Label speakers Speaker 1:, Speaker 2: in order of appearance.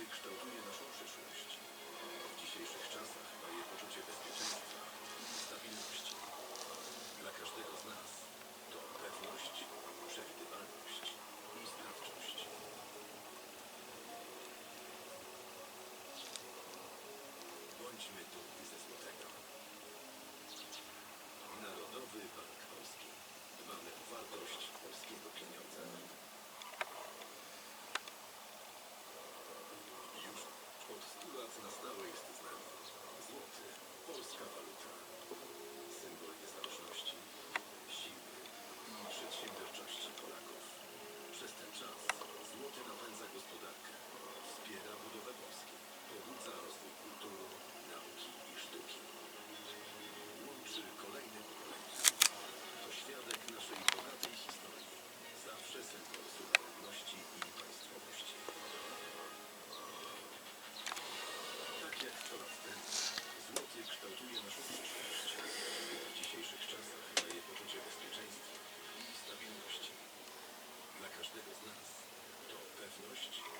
Speaker 1: pieniędzy kształtuje naszą przyszłość. W dzisiejszych czasach daje poczucie bezpieczeństwa i stabilności. Dla każdego z nas to pewność, przewidywalność i sprawczość. Bądźmy dumni ze złotego. notions.